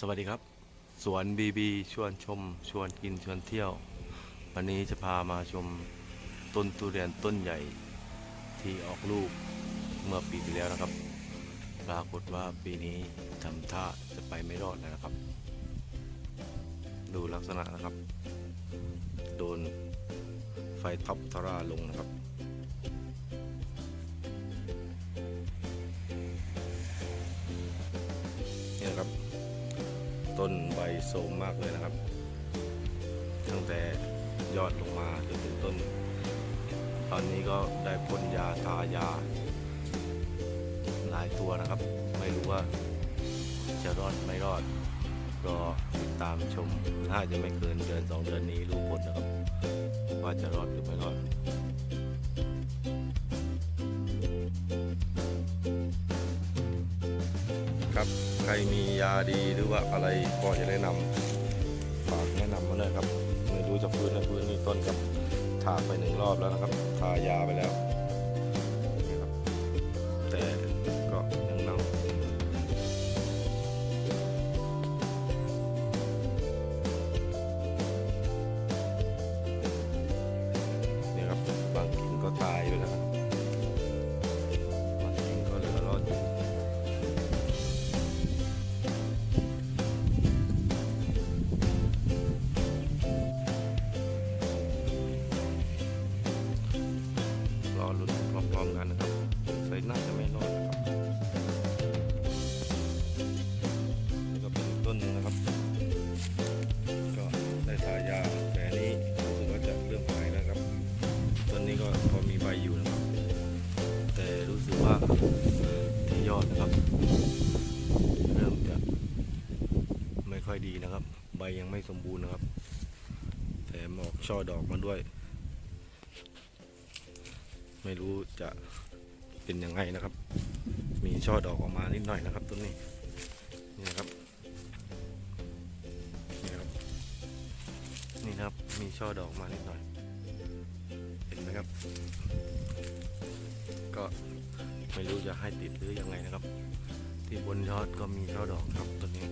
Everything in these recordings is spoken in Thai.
สวัสดีครับ สวนบีบีชวนชม ชวนกินชวนเที่ยว วันนี้จะพามาชมต้นทุเรียนต้นใหญ่ที่ออกลูกเมื่อปีที่แล้วนะครับ ปรากฏว่าปีนี้ทำท่าจะไปไม่รอดแล้วนะครับ ดูลักษณะนะครับ โดนไฟท็อปทาราลงนะครับ สมมากเลยนะครับ ตั้งแต่ยอดลงมาจนถึงต้น ตอนนี้ก็ได้พ่นยาทายา หลายตัวนะครับ ไม่รู้ว่าจะรอดไม่รอดรอติดตามชมน่าจะไม่เกินเดือนสองเดือนนี้รู้ผลนะครับ ว่าจะรอดหรือไม่รอดครับ ใครมียาดีหรือว่าอะไรก็จะแนะนำฝากแนะนำมาเลยครับ ไม่รู้จะฟื้นไม่ฟื้นนี่ต้นกับทาไปหนึ่งรอบแล้วนะครับ ทายาไปแล้วนะครับแต่ อยดีนะครับ ใบยังไม่สมบูรณ์นะครับแต่หมออกช่อดอกมาด้วย ไม่รู้จะเป็นยังไงนะครับ มีช่อดอกออกมานิดหน่อยนะครับต้นนี้ นี่นะครับ นี่ครับ นี่นะครับ มีช่อดอกมานิดหน่อย เห็นไหมครับ ก็ไม่รู้จะให้ติดหรือยังไงนะครับ ที่บนยอดก็มีช่อดอกครับตัวนี้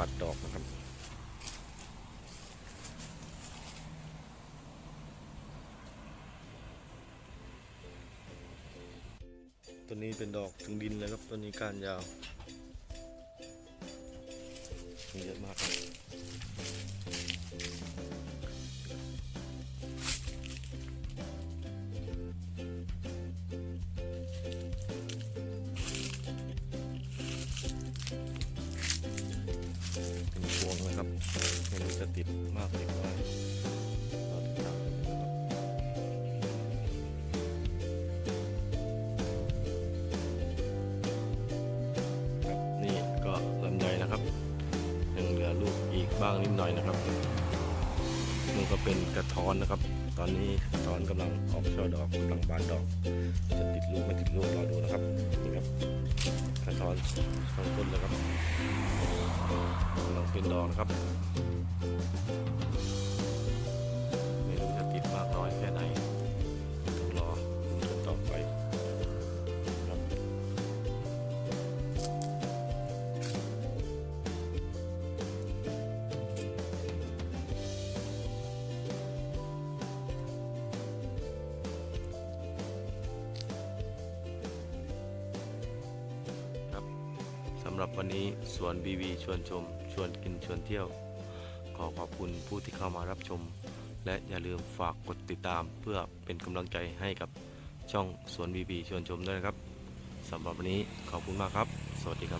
ปัดดอกนะครับต้นนี้เป็นดอกถึงดินเลยครับต้นนี้ก้านยาวมีเยอะมากครับ นะครับไม่รู้จะติดมากหรือน้อยรอติดตามดูนะครับครับนี่ก็ลำไยนะครับยังเหลือลูกอีกบ้างนิดหน่อยนะครับมันก็เป็นกระท้อนนะครับ ตอนนี้ตอนกำลังออกช่อดอกกำลังบานดอก จะติดลูกไม่ติดลูกรอดูนะครับนี่ครับกระท้อนสองต้นแล้วครับกำลังเป็นดอกนะครับ สำหรับวันนี้สวนบีบีชวนชม ชวนกินชวนเที่ยว ขอขอบคุณผู้ที่เข้ามารับชม และอย่าลืมฝากกดติดตามเพื่อเป็นกำลังใจให้กับช่องสวนบีบีชวนชมด้วยนะครับสำหรับวันนี้ขอบคุณมากครับ สวัสดีครับ